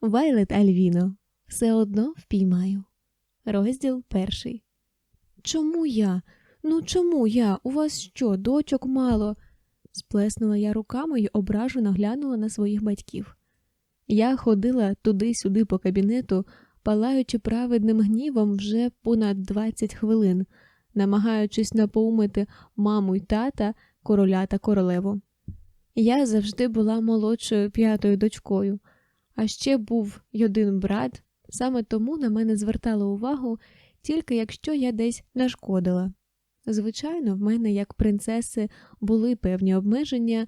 Вайлет Альвіно, все одно впіймаю. Розділ перший. Чому я? Ну чому я? У вас що, дочок мало? сплеснула я руками й ображено глянула на своїх батьків. Я ходила туди-сюди по кабінету, палаючи праведним гнівом вже понад 20 хвилин, намагаючись напоумити маму й тата, короля та королеву. Я завжди була молодшою п'ятою дочкою, а ще був й один брат, саме тому на мене звертали увагу тільки якщо я десь нашкодила. Звичайно, в мене, як принцеси, були певні обмеження,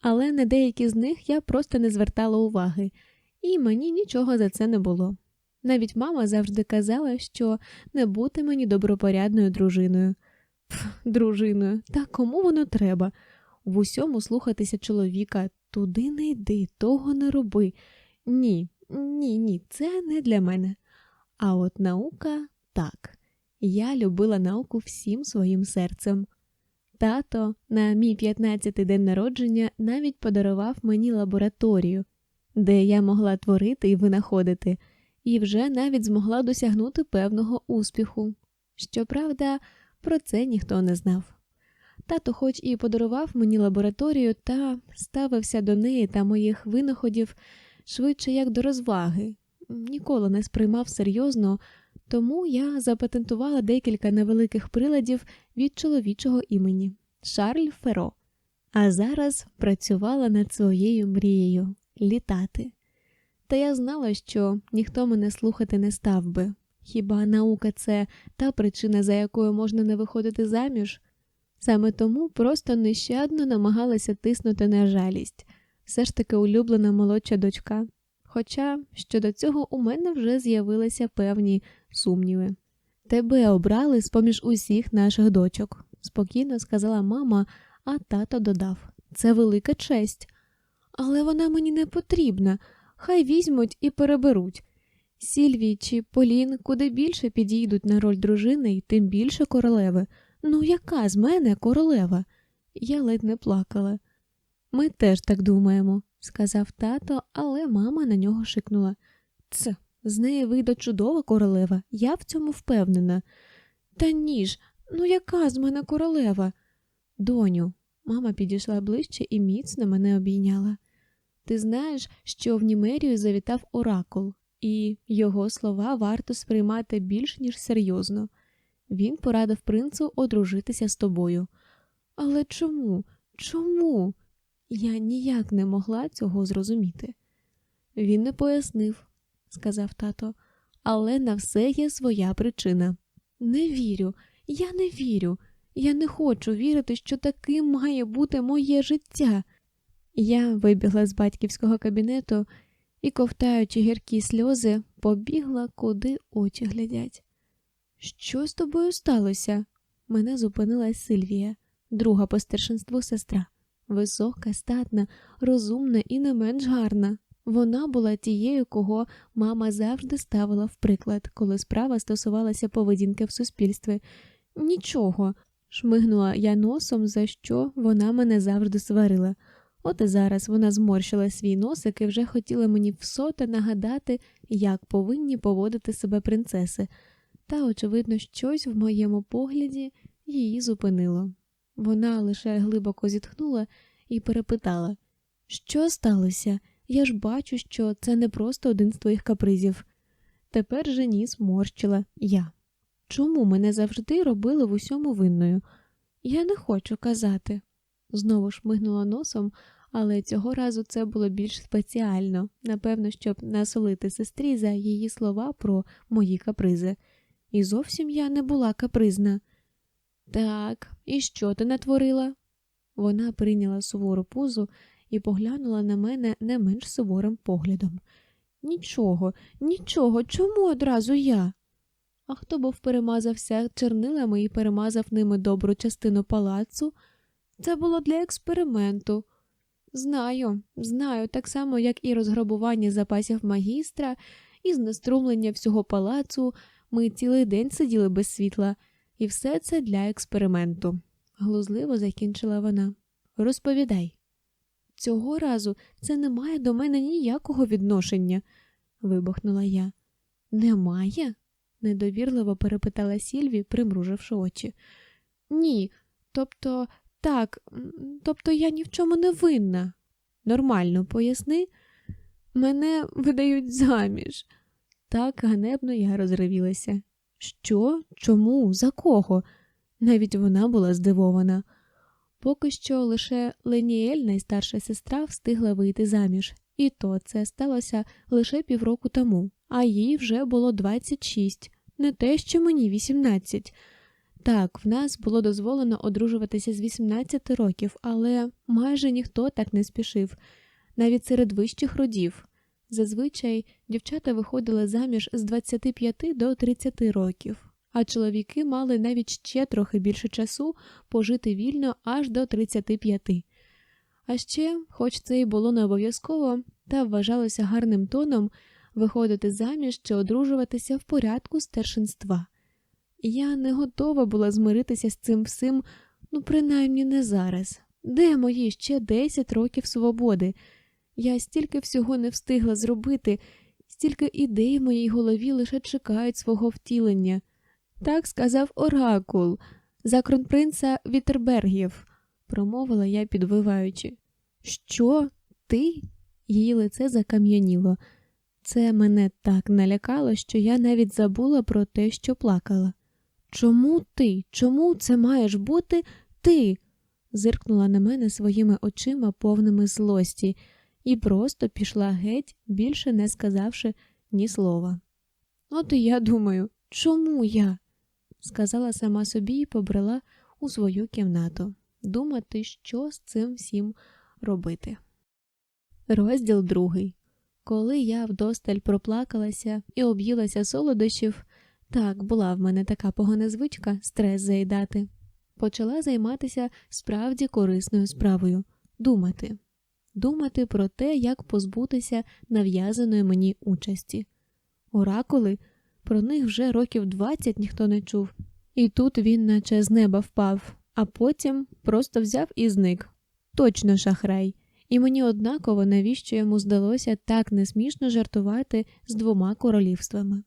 але на деякі з них я просто не звертала уваги, і мені нічого за це не було. Навіть мама завжди казала, що не бути мені добропорядною дружиною. Пф, дружиною, та кому воно треба? В усьому слухатися чоловіка туди не йди, того не роби. Ні, ні, ні, це не для мене. А от наука так. Я любила науку всім своїм серцем. Тато на мій 15-й день народження навіть подарував мені лабораторію, де я могла творити і винаходити, і вже навіть змогла досягнути певного успіху. Щоправда, про це ніхто не знав. Тато, хоч і подарував мені лабораторію, та ставився до неї та моїх винаходів швидше як до розваги, ніколи не сприймав серйозно, тому я запатентувала декілька невеликих приладів від чоловічого імені Шарль Феро, а зараз працювала над своєю мрією літати. Та я знала, що ніхто мене слухати не став би. Хіба наука це та причина, за якою можна не виходити заміж? Саме тому просто нещадно намагалася тиснути на жалість, все ж таки улюблена молодша дочка. Хоча щодо цього у мене вже з'явилися певні сумніви. Тебе обрали з поміж усіх наших дочок, спокійно сказала мама, а тато додав це велика честь. Але вона мені не потрібна, хай візьмуть і переберуть. Сільвій чи Полін куди більше підійдуть на роль дружини і тим більше королеви. Ну, яка з мене королева? Я ледь не плакала. Ми теж так думаємо, сказав тато, але мама на нього шикнула. Ц, з неї вийде чудова королева, я в цьому впевнена. Та ні ж, ну яка з мене королева? Доню, мама підійшла ближче і міцно мене обійняла. Ти знаєш, що в Німерію завітав оракул, і його слова варто сприймати більш ніж серйозно. Він порадив принцу одружитися з тобою. Але чому? Чому? Я ніяк не могла цього зрозуміти. Він не пояснив, сказав тато, але на все є своя причина. Не вірю, я не вірю. Я не хочу вірити, що таким має бути моє життя. Я вибігла з батьківського кабінету і, ковтаючи гіркі сльози, побігла, куди очі глядять. Що з тобою сталося? Мене зупинила Сильвія, друга по старшинству сестра. Висока, статна, розумна і не менш гарна. Вона була тією, кого мама завжди ставила в приклад, коли справа стосувалася поведінки в суспільстві. Нічого, шмигнула я носом, за що вона мене завжди сварила. От і зараз вона зморщила свій носик і вже хотіла мені всоте нагадати, як повинні поводити себе принцеси, та, очевидно, щось в моєму погляді її зупинило. Вона лише глибоко зітхнула і перепитала Що сталося? Я ж бачу, що це не просто один з твоїх капризів. Тепер же ніс морщила я. Чому мене завжди робили в усьому винною? Я не хочу казати. Знову шмигнула носом, але цього разу це було більш спеціально, напевно, щоб насолити сестрі за її слова про мої капризи. І зовсім я не була капризна. Так, і що ти натворила? Вона прийняла сувору позу і поглянула на мене не менш суворим поглядом. Нічого, нічого, чому одразу я? А хто був перемазався чернилами і перемазав ними добру частину палацу? Це було для експерименту. Знаю, знаю, так само, як і розграбування запасів магістра, і знеструмлення всього палацу. Ми цілий день сиділи без світла, і все це для експерименту, глузливо закінчила вона. Розповідай. Цього разу це не має до мене ніякого відношення. вибухнула я. Немає? недовірливо перепитала Сільві, примруживши очі. Ні, тобто, так, тобто я ні в чому не винна. Нормально поясни, мене видають заміж. Так ганебно я розривілася. Що? Чому? За кого? Навіть вона була здивована. Поки що лише Леніель, найстарша сестра, встигла вийти заміж, і то це сталося лише півроку тому, а їй вже було 26, не те, що мені 18. Так, в нас було дозволено одружуватися з 18 років, але майже ніхто так не спішив, навіть серед вищих родів. Зазвичай дівчата виходили заміж з 25 до 30 років, а чоловіки мали навіть ще трохи більше часу пожити вільно аж до 35. А ще, хоч це і було не обов'язково, та вважалося гарним тоном виходити заміж чи одружуватися в порядку старшинства. Я не готова була змиритися з цим всім, ну принаймні не зараз. Де мої ще 10 років свободи? Я стільки всього не встигла зробити, стільки ідей в моїй голові лише чекають свого втілення. Так сказав Оракул за кронпринца Вітербергів, промовила я, підвиваючи. Що? Ти? Її лице закам'яніло. Це мене так налякало, що я навіть забула про те, що плакала. Чому ти? Чому це маєш бути ти? зиркнула на мене своїми очима, повними злості, і просто пішла геть, більше не сказавши ні слова. От і я думаю, чому я? сказала сама собі і побрела у свою кімнату, думати, що з цим всім робити. Розділ другий. Коли я вдосталь проплакалася і об'їлася солодощів, так, була в мене така погана звичка стрес заїдати, почала займатися справді корисною справою думати, думати про те, як позбутися нав'язаної мені участі. Оракули про них вже років двадцять ніхто не чув, і тут він, наче з неба впав, а потім просто взяв і зник. Точно шахрай. І мені однаково, навіщо йому здалося так несмішно жартувати з двома королівствами.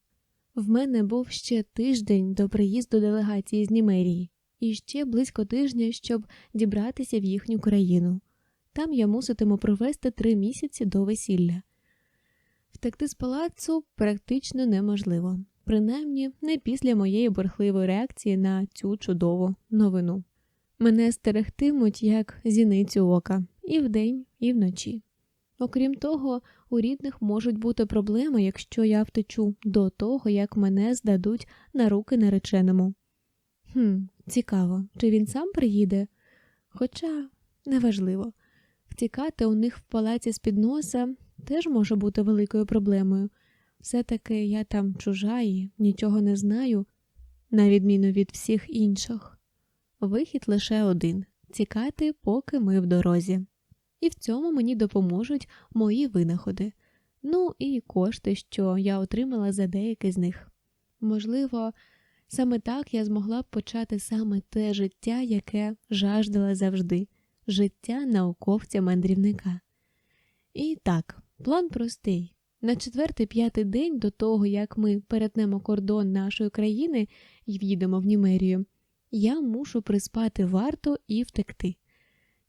В мене був ще тиждень до приїзду делегації з Німерії, і ще близько тижня, щоб дібратися в їхню країну. Там я муситиму провести три місяці до весілля. Втекти з палацу практично неможливо, принаймні не після моєї борхливої реакції на цю чудову новину. Мене стерегтимуть як зіницю ока і вдень, і вночі. Окрім того, у рідних можуть бути проблеми, якщо я втечу до того, як мене здадуть на руки нареченому. Хм, цікаво, чи він сам приїде? Хоча неважливо, втікати у них в палаці з під носа теж може бути великою проблемою. Все таки я там чужа і нічого не знаю, на відміну від всіх інших. Вихід лише один тікати, поки ми в дорозі. І в цьому мені допоможуть мої винаходи, ну і кошти, що я отримала за деякі з них. Можливо, саме так я змогла б почати саме те життя, яке жаждала завжди життя науковця-мандрівника. І так, план простий. На четвертий-п'ятий день до того, як ми перетнемо кордон нашої країни і в'їдемо в Німерію, я мушу приспати варту і втекти.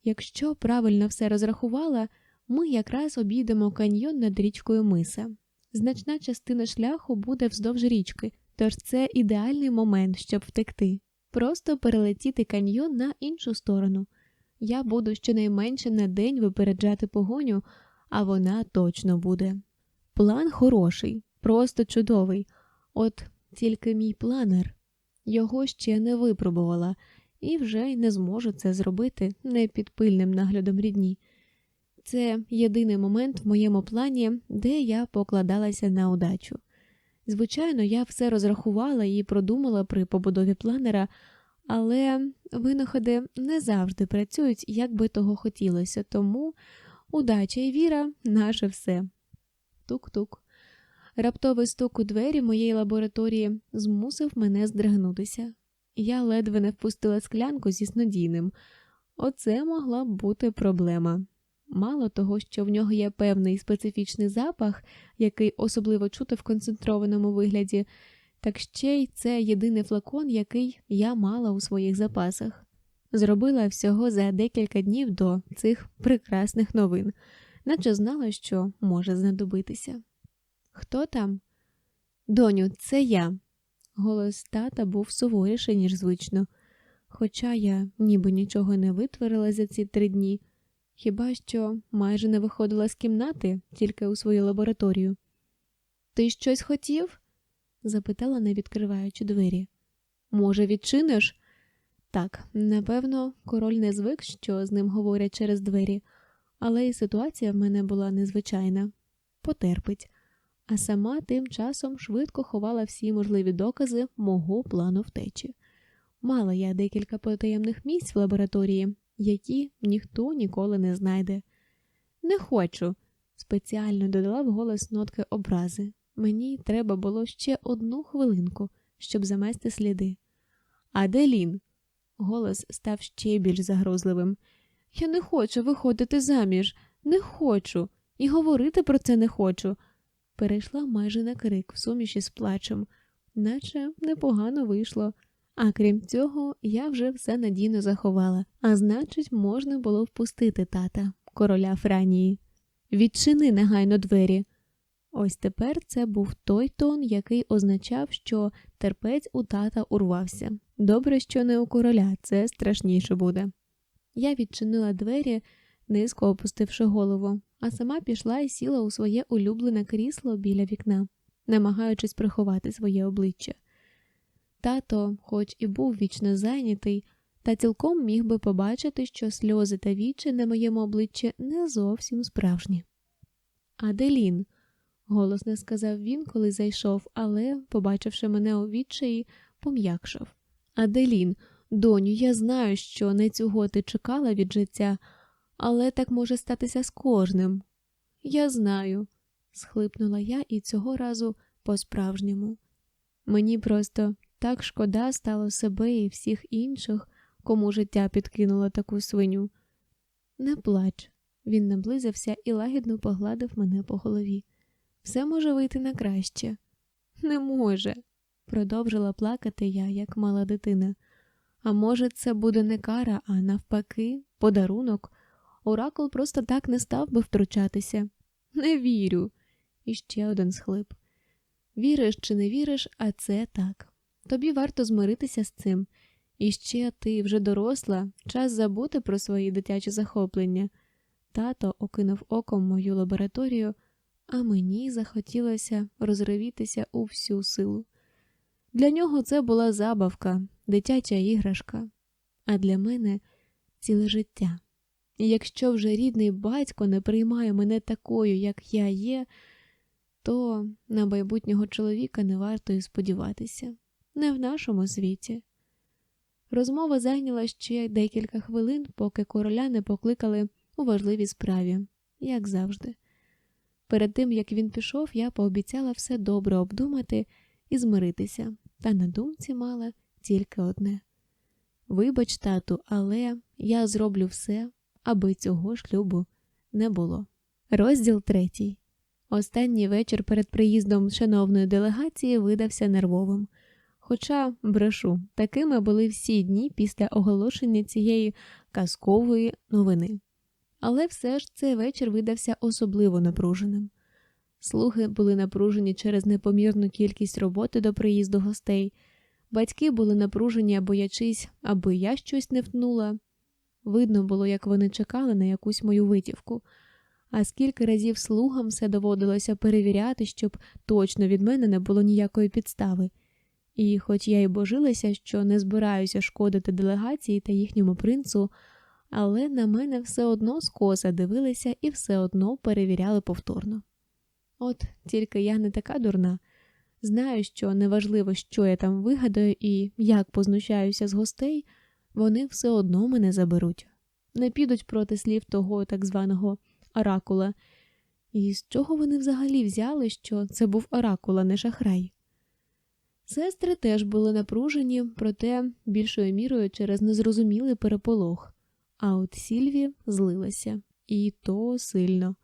Якщо правильно все розрахувала, ми якраз обійдемо каньйон над річкою Миса. Значна частина шляху буде вздовж річки, тож це ідеальний момент, щоб втекти, просто перелетіти каньйон на іншу сторону. Я буду щонайменше на день випереджати погоню, а вона точно буде. План хороший, просто чудовий. От тільки мій планер його ще не випробувала і вже й не зможу це зробити не під пильним наглядом рідні. Це єдиний момент в моєму плані, де я покладалася на удачу. Звичайно, я все розрахувала і продумала при побудові планера, але винаходи не завжди працюють, як би того хотілося, тому удача і віра наше все. Тук-тук. Раптовий стук у двері моєї лабораторії змусив мене здригнутися. Я ледве не впустила склянку зі снодійним. Оце могла б бути проблема. Мало того, що в нього є певний специфічний запах, який особливо чути в концентрованому вигляді, так ще й це єдиний флакон, який я мала у своїх запасах. Зробила всього за декілька днів до цих прекрасних новин, наче знала, що може знадобитися. Хто там? Доню, це я. Голос тата був суворіший, ніж звично, хоча я ніби нічого не витворила за ці три дні, хіба що майже не виходила з кімнати, тільки у свою лабораторію. Ти щось хотів? Запитала, не відкриваючи двері. Може, відчиниш? Так, напевно, король не звик, що з ним говорять через двері, але і ситуація в мене була незвичайна потерпить, а сама тим часом швидко ховала всі можливі докази мого плану втечі. Мала я декілька потаємних місць в лабораторії, які ніхто ніколи не знайде. Не хочу, спеціально додала в голос нотки образи. Мені треба було ще одну хвилинку, щоб замести сліди. Аделін. Голос став ще більш загрозливим. Я не хочу виходити заміж, не хочу, і говорити про це не хочу. Перейшла майже на крик в суміші з плачем, наче непогано вийшло. А крім цього, я вже все надійно заховала, а значить, можна було впустити тата, короля Франії. Відчини негайно двері. Ось тепер це був той тон, який означав, що терпець у тата урвався. Добре, що не у короля, це страшніше буде. Я відчинила двері, низько опустивши голову, а сама пішла і сіла у своє улюблене крісло біля вікна, намагаючись приховати своє обличчя. Тато, хоч і був вічно зайнятий, та цілком міг би побачити, що сльози та вічі на моєму обличчі не зовсім справжні. Аделін, голосно сказав він, коли зайшов, але, побачивши мене у відчаї, пом'якшав. Аделін, доню, я знаю, що не цього ти чекала від життя, але так може статися з кожним. Я знаю, схлипнула я і цього разу по-справжньому. Мені просто так шкода стало себе і всіх інших, кому життя підкинуло таку свиню. Не плач, він наблизився і лагідно погладив мене по голові. Все може вийти на краще. Не може, продовжила плакати я, як мала дитина. А може, це буде не кара, а навпаки, подарунок. Оракул просто так не став би втручатися. Не вірю. І ще один схлип. Віриш чи не віриш, а це так. Тобі варто змиритися з цим. І ще ти вже доросла, час забути про свої дитячі захоплення. Тато окинув оком мою лабораторію, а мені захотілося розривітися у всю силу. Для нього це була забавка, дитяча іграшка, а для мене ціле життя. І якщо вже рідний батько не приймає мене такою, як я є, то на майбутнього чоловіка не варто і сподіватися, не в нашому світі. Розмова зайняла ще декілька хвилин, поки короля не покликали у важливій справі, як завжди. Перед тим як він пішов, я пообіцяла все добре обдумати і змиритися, та на думці мала тільки одне вибач, тату, але я зроблю все, аби цього шлюбу не було. Розділ третій. Останній вечір перед приїздом шановної делегації видався нервовим. Хоча, брешу, такими були всі дні після оголошення цієї казкової новини. Але все ж цей вечір видався особливо напруженим. Слуги були напружені через непомірну кількість роботи до приїзду гостей, батьки були напружені, боячись, аби я щось не втнула. Видно було, як вони чекали на якусь мою витівку, а скільки разів слугам все доводилося перевіряти, щоб точно від мене не було ніякої підстави. І, хоч я й божилася, що не збираюся шкодити делегації та їхньому принцу, але на мене все одно скоса дивилися і все одно перевіряли повторно. От тільки я не така дурна. Знаю, що неважливо, що я там вигадаю і як познущаюся з гостей, вони все одно мене заберуть, не підуть проти слів того так званого оракула. І з чого вони взагалі взяли, що це був оракул, а не шахрай? Сестри теж були напружені, проте більшою мірою через незрозумілий переполох, а от Сільві злилася. І то сильно.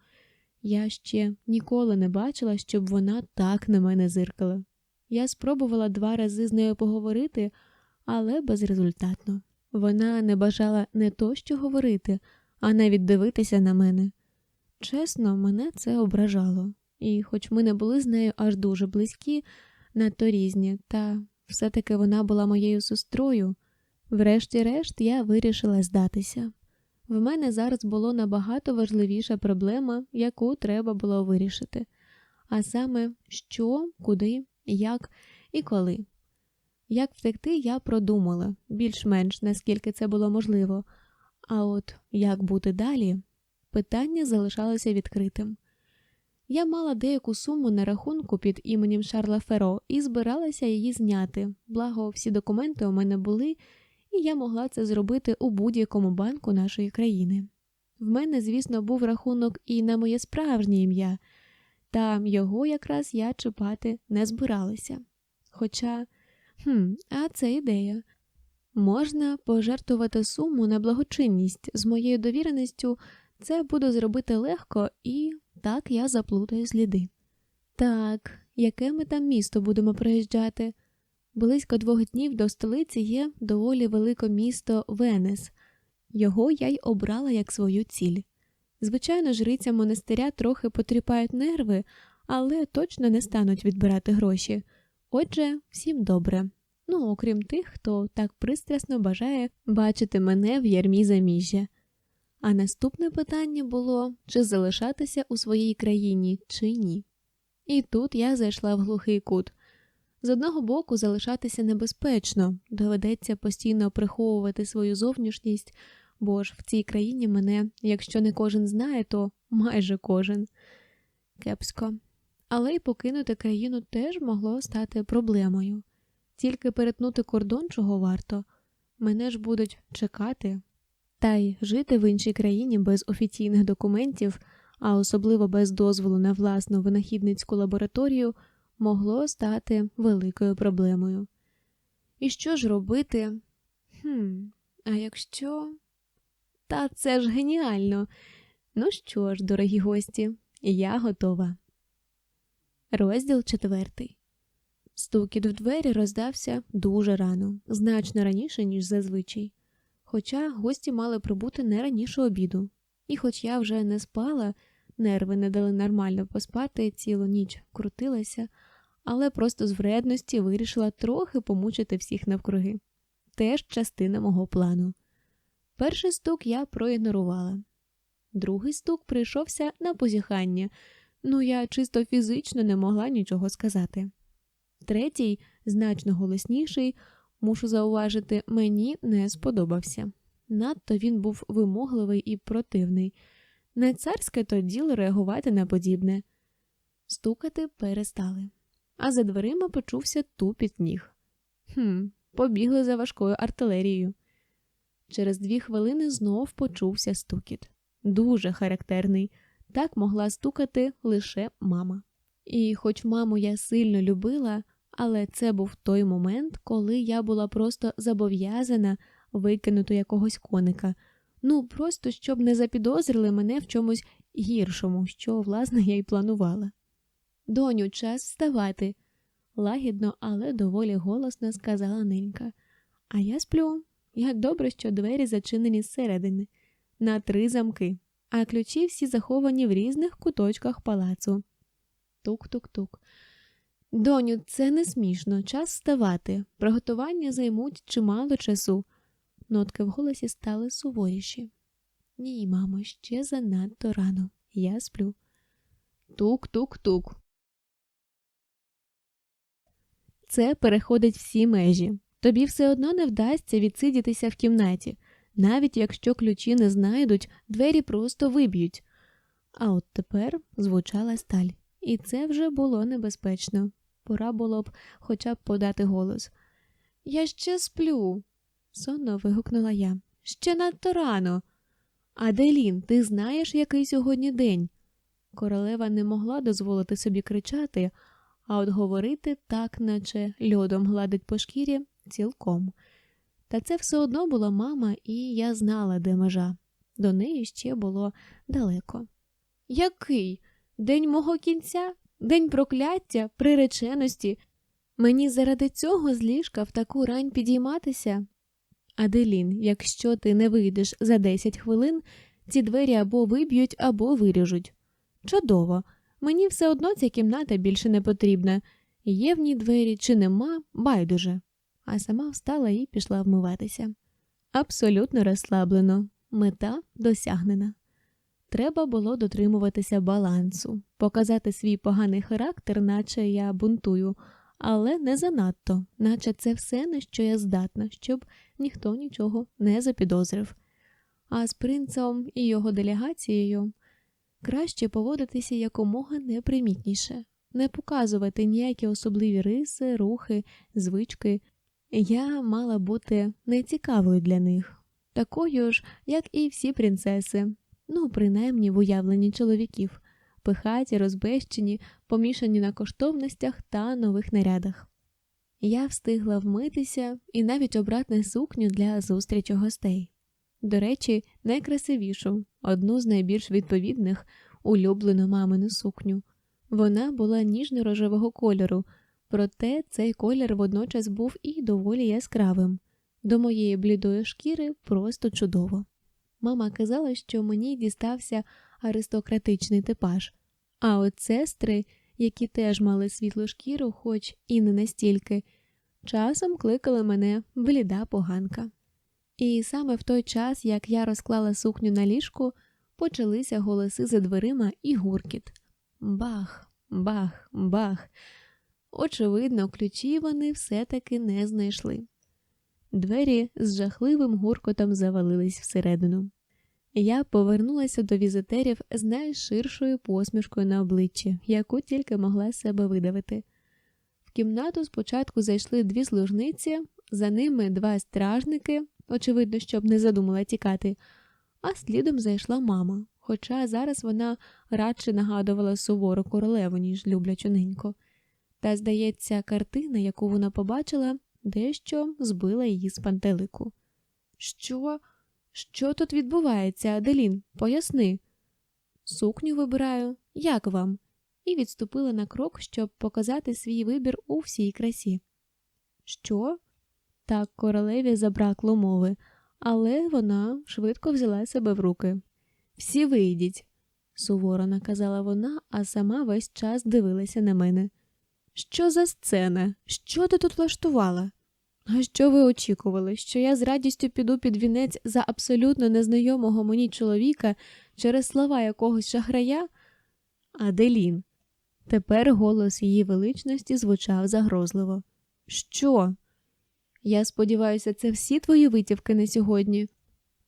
Я ще ніколи не бачила, щоб вона так на мене зиркала. Я спробувала два рази з нею поговорити, але безрезультатно. Вона не бажала не то що говорити, а навіть дивитися на мене. Чесно, мене це ображало, і, хоч ми не були з нею аж дуже близькі, надто різні, та все-таки вона була моєю сестрою. Врешті-решт, я вирішила здатися. В мене зараз було набагато важливіша проблема, яку треба було вирішити, а саме, що, куди, як і коли. Як втекти, я продумала більш-менш наскільки це було можливо. А от як бути далі, питання залишалося відкритим. Я мала деяку суму на рахунку під іменем Шарла Феро і збиралася її зняти, благо всі документи у мене були, і я могла це зробити у будь-якому банку нашої країни. В мене, звісно, був рахунок і на моє справжнє ім'я, та його якраз я чіпати не збиралася. Хоча, хм, а це ідея. Можна пожертвувати суму на благочинність з моєю довіреністю, це буду зробити легко, і так я заплутаю сліди. Так, яке ми там місто будемо проїжджати? Близько двох днів до столиці є доволі велике місто Венес. Його я й обрала як свою ціль. Звичайно, жрицям монастиря трохи потріпають нерви, але точно не стануть відбирати гроші. Отже, всім добре. Ну, окрім тих, хто так пристрасно бажає бачити мене в ярмі заміжжя. А наступне питання було, чи залишатися у своїй країні, чи ні. І тут я зайшла в глухий кут. З одного боку, залишатися небезпечно, доведеться постійно приховувати свою зовнішність, бо ж в цій країні мене, якщо не кожен знає, то майже кожен. Кепсько. Але й покинути країну теж могло стати проблемою. Тільки перетнути кордон чого варто, мене ж будуть чекати, та й жити в іншій країні без офіційних документів, а особливо без дозволу на власну винахідницьку лабораторію, могло стати великою проблемою. І що ж робити? Хм, А якщо. Та це ж геніально. Ну що ж, дорогі гості, я готова. Розділ четвертий. Стукіт в двері роздався дуже рано, значно раніше, ніж зазвичай. Хоча гості мали прибути не раніше обіду, і хоч я вже не спала, нерви не дали нормально поспати, цілу ніч крутилася, але просто з вредності вирішила трохи помучити всіх навкруги. Теж частина мого плану. Перший стук я проігнорувала, другий стук прийшовся на позіхання, ну я чисто фізично не могла нічого сказати. Третій, значно голосніший, мушу зауважити, мені не сподобався. Надто він був вимогливий і противний. Не царське то діло реагувати на подібне. Стукати перестали, а за дверима почувся тупіт ніг. Хм, побігли за важкою артилерією. Через дві хвилини знов почувся стукіт. Дуже характерний. Так могла стукати лише мама. І, хоч маму я сильно любила, але це був той момент, коли я була просто зобов'язана викинути якогось коника. Ну, просто щоб не запідозрили мене в чомусь гіршому, що, власне, я й планувала. Доню, час вставати, лагідно, але доволі голосно сказала ненька. А я сплю. Як добре, що двері зачинені зсередини, на три замки, а ключі всі заховані в різних куточках палацу. Тук-тук-тук. Доню, це не смішно, час вставати. Приготування займуть чимало часу. Нотки в голосі стали суворіші. Ні, мамо, ще занадто рано. Я сплю. Тук-тук-тук. Це переходить всі межі. Тобі все одно не вдасться відсидітися в кімнаті, навіть якщо ключі не знайдуть, двері просто виб'ють. А от тепер звучала сталь, і це вже було небезпечно. Пора було б хоча б подати голос. Я ще сплю, сонно вигукнула я. Ще надто рано. Аделін, ти знаєш, який сьогодні день? Королева не могла дозволити собі кричати, а от говорити так, наче льодом гладить по шкірі, цілком. Та це все одно була мама, і я знала, де межа. до неї ще було далеко. Який? День мого кінця? День прокляття, приреченості? Мені заради цього з ліжка в таку рань підійматися? Аделін, якщо ти не вийдеш за 10 хвилин, ці двері або виб'ють, або виріжуть. Чудово, мені все одно ця кімната більше не потрібна. Є в ній двері чи нема, байдуже. А сама встала і пішла вмиватися. Абсолютно розслаблено, мета досягнена. Треба було дотримуватися балансу, показати свій поганий характер, наче я бунтую, але не занадто, наче це все, на що я здатна, щоб ніхто нічого не запідозрив. А з принцем і його делегацією краще поводитися якомога непримітніше, не показувати ніякі особливі риси, рухи, звички. Я мала бути нецікавою для них, такою ж, як і всі принцеси, ну, принаймні в уявленні чоловіків, пихаті, розбещені, помішані на коштовностях та нових нарядах. Я встигла вмитися і навіть обрати сукню для зустрічі гостей. До речі, найкрасивішу, одну з найбільш відповідних, улюблену мамину сукню. Вона була ніжно-рожевого кольору, проте цей колір водночас був і доволі яскравим. До моєї блідої шкіри просто чудово. Мама казала, що мені дістався аристократичний типаж, а от сестри, які теж мали світлу шкіру, хоч і не настільки, часом кликали мене бліда поганка. І саме в той час, як я розклала сукню на ліжку, почалися голоси за дверима і гуркіт. Бах, бах, бах. Очевидно, ключі вони все-таки не знайшли. Двері з жахливим гуркотом завалились всередину. Я повернулася до візитерів з найширшою посмішкою на обличчі, яку тільки могла себе видавити. В кімнату спочатку зайшли дві служниці, за ними два стражники, очевидно, щоб не задумала тікати, а слідом зайшла мама, хоча зараз вона радше нагадувала сувору королеву, ніж люблячу неньку. Та, здається, картина, яку вона побачила, дещо збила її з пантелику. Що? Що тут відбувається, Аделін? Поясни. Сукню вибираю, як вам? І відступила на крок, щоб показати свій вибір у всій красі. Що? Так королеві забракло мови, але вона швидко взяла себе в руки. Всі вийдіть, суворо наказала вона, а сама весь час дивилася на мене. Що за сцена? Що ти тут влаштувала? А що ви очікували, що я з радістю піду під вінець за абсолютно незнайомого мені чоловіка через слова якогось шахрая? Аделін. Тепер голос її величності звучав загрозливо. Що? Я сподіваюся, це всі твої витівки на сьогодні.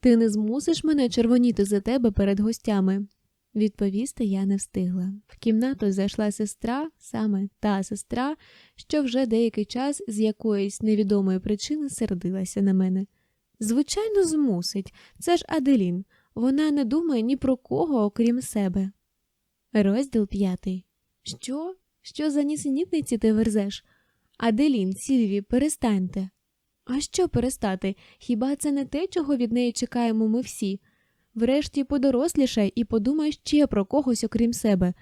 Ти не змусиш мене червоніти за тебе перед гостями. Відповісти я не встигла. В кімнату зайшла сестра, саме та сестра, що вже деякий час з якоїсь невідомої причини сердилася на мене. Звичайно, змусить, це ж Аделін. Вона не думає ні про кого, окрім себе. Розділ п'ятий. Що? Що за нісенітниці ти верзеш? Аделін, Сільві, перестаньте. А що перестати? Хіба це не те, чого від неї чекаємо ми всі? Врешті подорослішай і подумай ще про когось, окрім себе.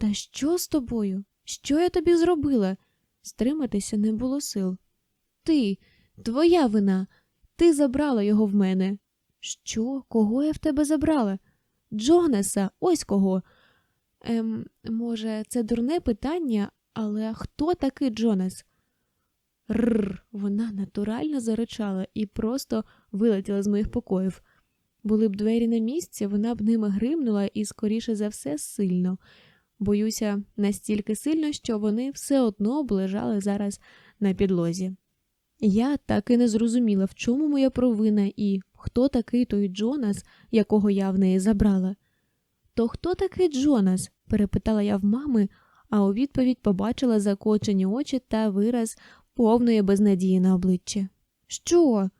Та що з тобою? Що я тобі зробила? Стриматися не було сил. Ти, твоя вина, ти забрала його в мене. Що? Кого я в тебе забрала? Джонаса, ось кого. Ем, може, це дурне питання, але хто такий Джонас? Рр, вона натурально заричала і просто вилетіла з моїх покоїв. Були б двері на місці, вона б ними гримнула і, скоріше за все, сильно. Боюся, настільки сильно, що вони все одно б лежали зараз на підлозі. Я так і не зрозуміла, в чому моя провина і хто такий той Джонас, якого я в неї забрала. То хто такий Джонас? перепитала я в мами, а у відповідь побачила закочені очі та вираз повної безнадії на обличчі. Що?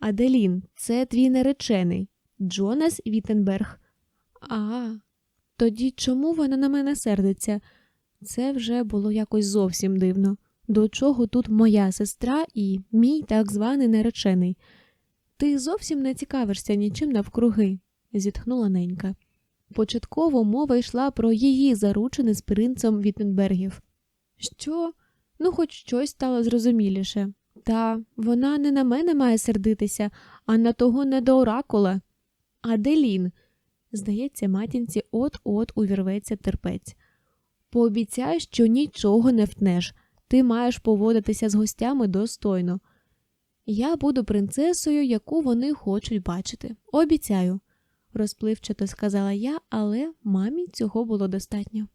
Аделін, це твій наречений, Джонас Віттенберг. А, тоді чому вона на мене сердиться? Це вже було якось зовсім дивно. До чого тут моя сестра і мій так званий наречений? Ти зовсім не цікавишся нічим навкруги. зітхнула ненька. Початково мова йшла про її заручини з принцем Віттенбергів. Що? Ну, хоч щось стало зрозуміліше. Та вона не на мене має сердитися, а на того недооракула. Аделін. Здається, матінці от-от увірветься терпець. Пообіцяй, що нічого не втнеш. Ти маєш поводитися з гостями достойно. Я буду принцесою, яку вони хочуть бачити. Обіцяю, розпливчато сказала я, але мамі цього було достатньо.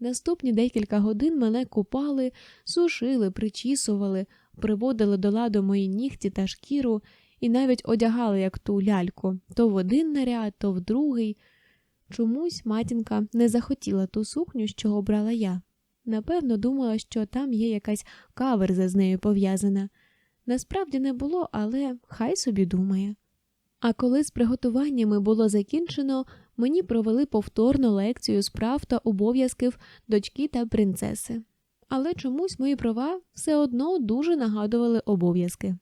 Наступні декілька годин мене купали, сушили, причісували, приводили до ладу мої нігті та шкіру і навіть одягали як ту ляльку то в один наряд, то в другий. Чомусь матінка не захотіла ту сукню, що обрала я. Напевно, думала, що там є якась каверза з нею пов'язана. Насправді не було, але хай собі думає. А коли з приготуваннями було закінчено, мені провели повторну лекцію справ та обов'язків дочки та принцеси. Але чомусь мої права все одно дуже нагадували обов'язки.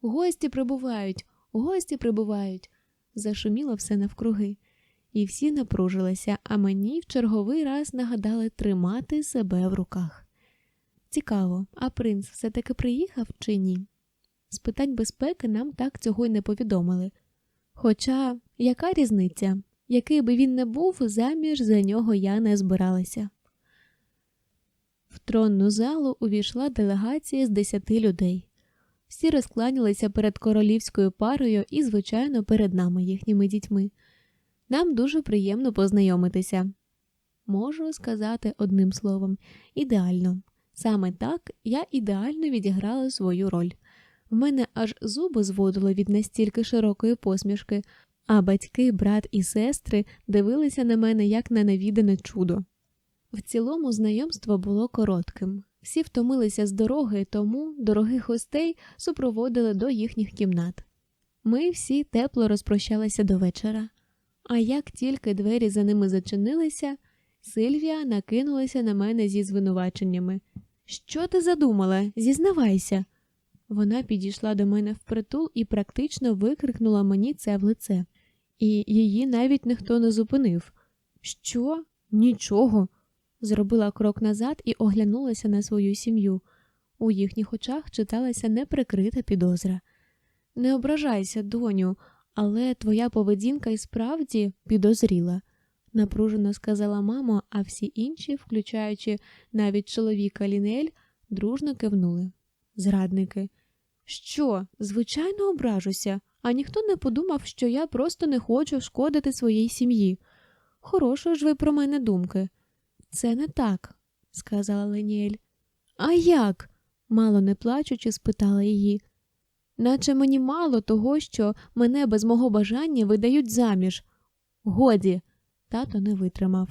Гості прибувають, гості прибувають, зашуміло все навкруги, і всі напружилися, а мені в черговий раз нагадали тримати себе в руках. Цікаво, а принц все таки приїхав чи ні? З питань безпеки нам так цього й не повідомили. Хоча яка різниця, який би він не був, заміж за нього я не збиралася. В тронну залу увійшла делегація з десяти людей. Всі розкланялися перед королівською парою і, звичайно, перед нами, їхніми дітьми. Нам дуже приємно познайомитися. Можу сказати одним словом, ідеально. Саме так я ідеально відіграла свою роль. В мене аж зуби зводили від настільки широкої посмішки, а батьки, брат і сестри дивилися на мене як на навідане чудо. В цілому знайомство було коротким. Всі втомилися з дороги, тому дорогих гостей супроводили до їхніх кімнат. Ми всі тепло розпрощалися до вечора. А як тільки двері за ними зачинилися, Сильвія накинулася на мене зі звинуваченнями. Що ти задумала? Зізнавайся. Вона підійшла до мене впритул і практично викрикнула мені це в лице, і її навіть ніхто не зупинив. Що? Нічого. Зробила крок назад і оглянулася на свою сім'ю. У їхніх очах читалася неприкрита підозра. Не ображайся, доню, але твоя поведінка і справді підозріла, напружено сказала мама, а всі інші, включаючи навіть чоловіка Лінель, дружно кивнули. Зрадники. Що, звичайно, ображуся, а ніхто не подумав, що я просто не хочу шкодити своїй сім'ї. Хорошої ж ви про мене думки. Це не так, сказала Леніель. А як? мало не плачучи, спитала її. Наче мені мало того, що мене без мого бажання видають заміж. Годі, тато не витримав.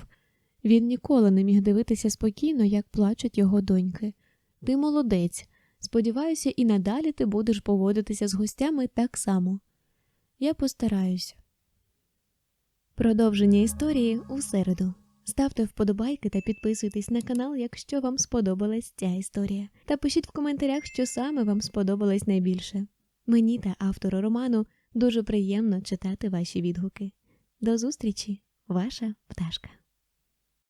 Він ніколи не міг дивитися спокійно, як плачуть його доньки. Ти молодець. Сподіваюся, і надалі ти будеш поводитися з гостями так само. Я постараюся. Продовження історії у середу. Ставте вподобайки та підписуйтесь на канал, якщо вам сподобалась ця історія. Та пишіть в коментарях, що саме вам сподобалось найбільше. Мені та автору роману дуже приємно читати ваші відгуки. До зустрічі, ваша пташка.